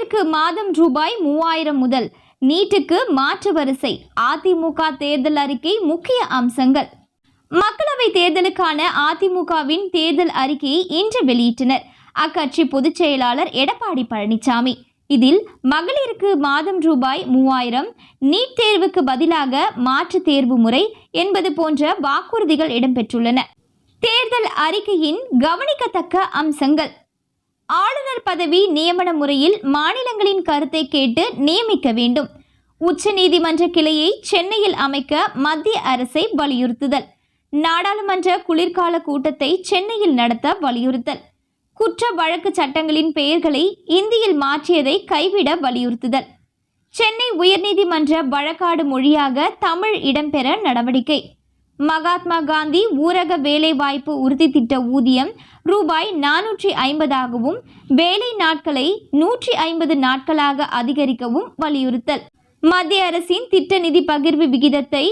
மகளிருக்கு மாதம் ரூபாய் மூவாயிரம் முதல் நீட்டுக்கு மாற்று வரிசை அதிமுக தேர்தல் அறிக்கை முக்கிய அம்சங்கள். மக்களவை தேர்தலுக்கான அதிமுகவின் தேர்தல் அறிக்கையை இன்று வெளியிட்டனர். அக்கட்சி பொதுச் செயலாளர் எடப்பாடி பழனிசாமி. இதில் மகளிருக்கு மாதம் ரூபாய் மூவாயிரம் நீட் தேர்வுக்கு பதிலாக மாற்று தேர்வு முறை என்பது போன்ற வாக்குறுதிகள் இடம்பெற்றுள்ளன. தேர்தல் அறிக்கையின் கவனிக்கத்தக்க அம்சங்கள். ஆளுநர் பதவி நியமன முறையில் மாநிலங்களின் கருத்தை கேட்டு நியமிக்க வேண்டும். உச்சநீதிமன்ற கிளையை சென்னையில் அமைக்க மத்திய அரசை வலியுறுத்துதல். நாடாளுமன்ற குளிர்கால கூட்டத்தை சென்னையில் நடத்த வலியுறுத்தல். குற்ற வழக்கு சட்டங்களின் பெயர்களை இந்தியில் மாற்றியதை கைவிட வலியுறுத்துதல். சென்னை உயர்நீதிமன்ற வழக்காடு மொழியாக தமிழ் இடம்பெற நடவடிக்கை. மகாத்மா காந்தி ஊரக வேலைவாய்ப்பு உறுதி திட்ட ஊதியம் ரூபாய் நானூற்றி ஐம்பதாகவும் வேலை நாட்களை நூற்றி ஐம்பது நாட்களாக அதிகரிக்கவும் வலியுறுத்தல். மத்திய அரசின் திட்ட நிதி பகிர்வு விகிதத்தை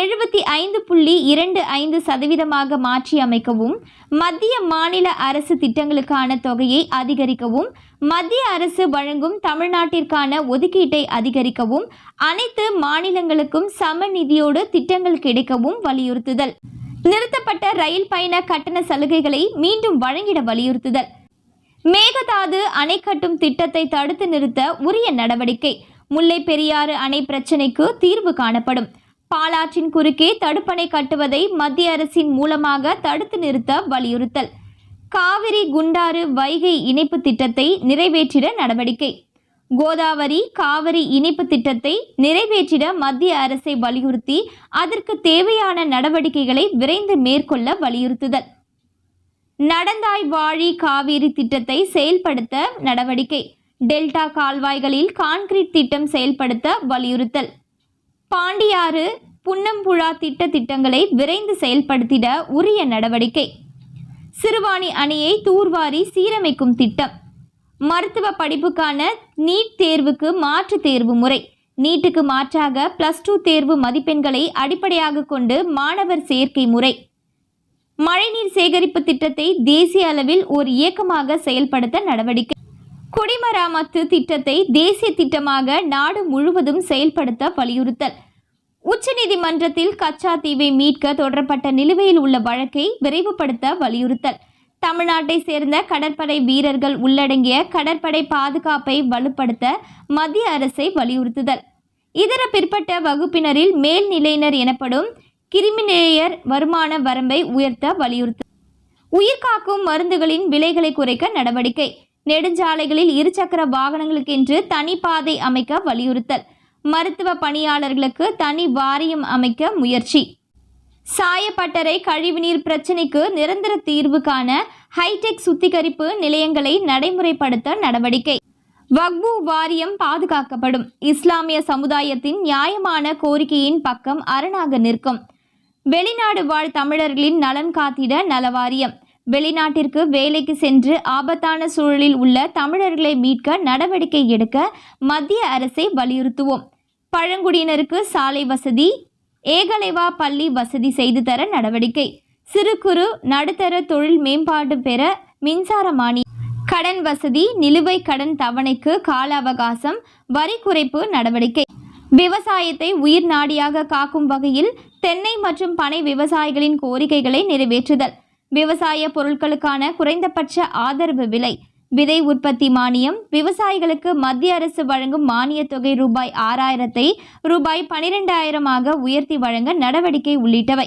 எழுபத்தி ஐந்து புள்ளி இரண்டு ஐந்து சதவீதமாக மாற்றி அமைக்கவும் மத்திய மாநில அரசு திட்டங்களுக்கான தொகையை அதிகரிக்கவும் மத்திய அரசு வழங்கும் தமிழ்நாட்டிற்கான ஒதுக்கீட்டை அதிகரிக்கவும் அனைத்து மாநிலங்களுக்கும் சம நிதியோடு திட்டங்கள் கிடைக்கவும் வலியுறுத்துதல். நிறுத்தப்பட்ட ரயில் பயண கட்டண சலுகைகளை மீண்டும் வழங்கிட வலியுறுத்துதல். மேகதாது அணை கட்டும் திட்டத்தை தடுத்து நிறுத்த உரிய நடவடிக்கை. முல்லை பெரியாறு அணை பிரச்சினைக்கு தீர்வு காணப்படும். பாலாற்றின் குறுக்கே தடுப்பணை கட்டுவதை மத்திய அரசின் மூலமாக தடுத்து நிறுத்த வலியுறுத்தல். காவிரி குண்டாறு வைகை இணைப்பு திட்டத்தை நிறைவேற்றிட நடவடிக்கை. கோதாவரி காவிரி இணைப்பு திட்டத்தை நிறைவேற்றிட மத்திய அரசை வலியுறுத்தி அதற்கு தேவையான நடவடிக்கைகளை விரைந்து மேற்கொள்ள வலியுறுத்துதல். நடந்தாய் வாழி காவிரி திட்டத்தை செயல்படுத்த நடவடிக்கை. டெல்டா கால்வாய்களில் கான்கிரீட் திட்டம் செயல்படுத்த வலியுறுத்தல். பாண்டியாறு புன்னம்புழா திட்ட திட்டங்களை விரைந்து செயல்படுத்திட உரிய நடவடிக்கை. சிறுவாணி அணையை தூர்வாரி சீரமைக்கும் திட்டம். மருத்துவ படிப்புக்கான நீட் தேர்வுக்கு மாற்று தேர்வு முறை. நீட்டுக்கு மாற்றாக பிளஸ் டூ தேர்வு மதிப்பெண்களை அடிப்படையாக கொண்டு மாணவர் சேர்க்கை முறை. மழைநீர் சேகரிப்பு திட்டத்தை தேசிய அளவில் ஒரு இயக்கமாக செயல்படுத்த நடவடிக்கை. குடிமராமத்து திட்டத்தை தேசிய திட்டமாக நாடு முழுவதும் செயல்படுத்த வலியுறுத்தல். உச்சநீதிமன்றத்தில் கச்சா தீவை மீட்க தொடரப்பட்ட நிலுவையில் உள்ள வழக்கை விரைவுபடுத்த வலியுறுத்தல். தமிழ்நாட்டை சேர்ந்த கடற்படை வீரர்கள் உள்ளடங்கிய கடற்படை பாதுகாப்பை வலுப்படுத்த மத்திய அரசை வலியுறுத்துதல். இதர பிற்பட்ட வகுப்பினரில் மேல்நிலையினர் எனப்படும் கிரிமினேயர் வருமான வரம்பை உயர்த்த வலியுறுத்தல். உயிர்காக்கும் மருந்துகளின் விலைகளை குறைக்க நடவடிக்கை. நெடுஞ்சாலைகளில் இருசக்கர வாகனங்களுக்கென்று தனி பாதை அமைக்க வலியுறுத்தல். மருத்துவ பணியாளர்களுக்கு தனி வாரியம் அமைக்க முயற்சி. சாயப்பட்டறை கழிவுநீர் பிரச்சினைக்கு நிரந்தர தீர்வு காண ஹைடெக் சுத்திகரிப்பு நிலையங்களை நடைமுறைப்படுத்த நடவடிக்கை. வக்பு வாரியம் பாதுகாக்கப்படும். இஸ்லாமிய சமுதாயத்தின் நியாயமான கோரிக்கையின் பக்கம் அரணாக நிற்கும். வெளிநாடு வாழ் தமிழர்களின் நலன் காத்திட நலவாரியம். வெளிநாட்டிற்கு வேலைக்கு சென்று ஆபத்தான சூழலில் உள்ள தமிழர்களை மீட்க நடவடிக்கை எடுக்க மத்திய அரசை வலியுறுத்துவோம். பழங்குடியினருக்கு சாலை வசதி ஏகலைவா பள்ளி வசதி செய்து தர நடவடிக்கை. சிறு குறு நடுத்தர தொழில் மேம்பாடு பெற மின்சார மானியம் கடன் வசதி நிலுவை கடன் தவணைக்கு கால அவகாசம் வரி குறைப்பு நடவடிக்கை. விவசாயத்தை உயிர் நாடியாக காக்கும் வகையில் தென்னை மற்றும் பனை விவசாயிகளின் கோரிக்கைகளை நிறைவேற்றுதல். விவசாய பொருட்களுக்கான குறைந்தபட்ச ஆதரவு விலை. விதை உற்பத்தி மானியம். விவசாயிகளுக்கு மத்திய அரசு வழங்கும் மானியத் தொகை ரூபாய் ஆறாயிரத்தை ரூபாய் பனிரெண்டாயிரமாக உயர்த்தி வழங்க நடவடிக்கை உள்ளிட்டவை.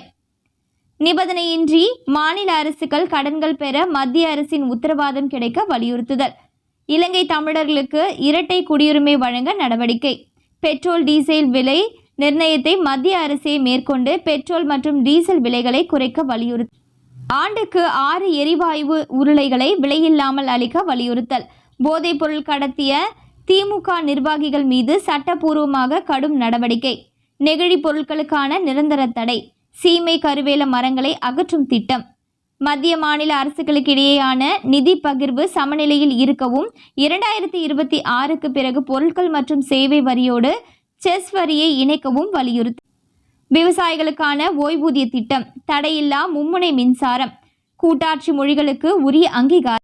நிபந்தனையின்றி மாநில அரசுகள் கடன்கள் பெற மத்திய அரசின் உத்தரவாதம் கிடைக்க வலியுறுத்துதல். இலங்கை தமிழர்களுக்கு இரட்டை குடியுரிமை வழங்க நடவடிக்கை. பெட்ரோல் டீசல் விலை நிர்ணயத்தை மத்திய அரசே மேற்கொண்டு பெட்ரோல் மற்றும் டீசல் விலைகளை குறைக்க வலியுறுத்தி ஆண்டுக்கு ஆறு எரிவாயு உருளைகளை விலையில்லாமல் அளிக்க வலியுறுத்தல். போதைப்பொருள் கடத்திய திமுக நிர்வாகிகள் மீது சட்டப்பூர்வமாக கடும் நடவடிக்கை. நெகிழி பொருட்களுக்கான நிரந்தர தடை. சீமை கருவேல மரங்களை அகற்றும் திட்டம். மத்திய மாநில அரசுகளுக்கிடையேயான நிதி பகிர்வு சமநிலையில் இருக்கவும் இரண்டாயிரத்தி இருபத்தி ஆறுக்கு பிறகு பொருட்கள் மற்றும் சேவை வரியோடு செஸ் வரியை இணைக்கவும் வலியுறுத்தி விவசாயிகளுக்கான ஓய்வூதிய திட்டம் தடையில்லா மும்முனை மின்சாரம் கூட்டாட்சி மொழிகளுக்கு உரிய அங்கீகாரம்.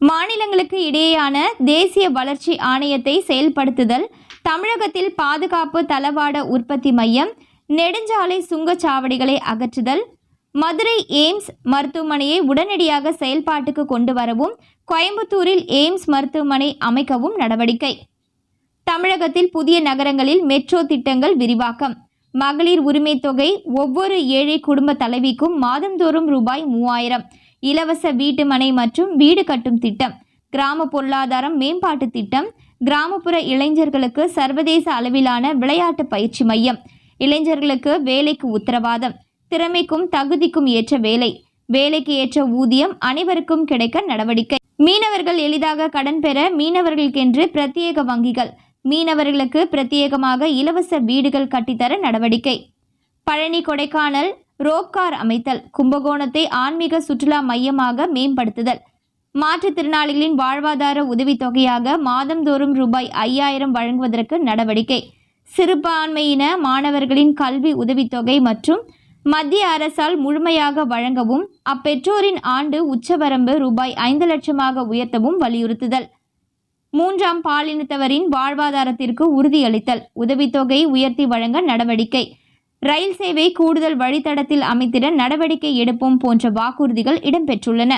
மாநிலங்களுக்கு இடையேயான தேசிய வளர்ச்சி ஆணையத்தை செயல்படுத்துதல் தமிழகத்தில் பாதுகாப்பு தளவாட உற்பத்தி மையம் நெடுஞ்சாலை சுங்கச்சாவடிகளை அகற்றுதல் மதுரை எய்ம்ஸ் மருத்துவமனையை உடனடியாக செயல்பாட்டுக்கு கொண்டு வரவும் கோயம்புத்தூரில் எய்ம்ஸ் மருத்துவமனை அமைக்கவும் நடவடிக்கை. தமிழகத்தில் புதிய நகரங்களில் மெட்ரோ திட்டங்கள் விரிவாக்கம். மகளிர் உரிமை தொகை ஒவ்வொரு ஏழை குடும்ப தலைவிக்கும் மாதந்தோறும் ரூபாய் மூவாயிரம். இலவச வீட்டுமனை மற்றும் வீடு கட்டும் திட்டம். கிராம பொருளாதாரம் மேம்பாட்டு திட்டம். கிராமப்புற இளைஞர்களுக்கு சர்வதேச அளவிலான விளையாட்டு பயிற்சி மையம். இளைஞர்களுக்கு வேலைக்கு உத்தரவாதம். திறமைக்கும் தகுதிக்கும் ஏற்ற வேலை. வேலைக்கு ஏற்ற ஊதியம் அனைவருக்கும் கிடைக்க நடவடிக்கை. மீனவர்கள் எளிதாக கடன் பெற மீனவர்களுக்கென்று பிரத்யேக வங்கிகள். மீனவர்களுக்கு பிரத்யேகமாக இலவச வீடுகள் கட்டித்தர நடவடிக்கை. பழனி கொடைக்கானல் ரோப்கார் அமைத்தல் கும்பகோணத்தை ஆன்மீக சுற்றுலா மையமாக மேம்படுத்துதல். மாற்றுத்திறனாளிகளின் வாழ்வாதார உதவித்தொகையாக மாதந்தோறும் ரூபாய் ஐயாயிரம் வழங்குவதற்கு நடவடிக்கை. சிறுபான்மையின மாணவர்களின் கல்வி உதவித்தொகை மற்றும் மத்திய அரசால் முழுமையாக வழங்கவும் அப்பெற்றோரின் ஆண்டு உச்சவரம்பு ரூபாய் ஐந்து லட்சமாக உயர்த்தவும் வலியுறுத்துதல். மூன்றாம் பாலினத்தவரின் வாழ்வாதாரத்திற்கு உறுதியளித்தல் உதவித்தொகை உயர்த்தி வழங்க நடவடிக்கை. ரயில் சேவை கூடுதல் வழித்தடத்தில் அமைத்திட நடவடிக்கை எடுப்போம் போன்ற வாக்குறுதிகள் இடம்பெற்றுள்ளன.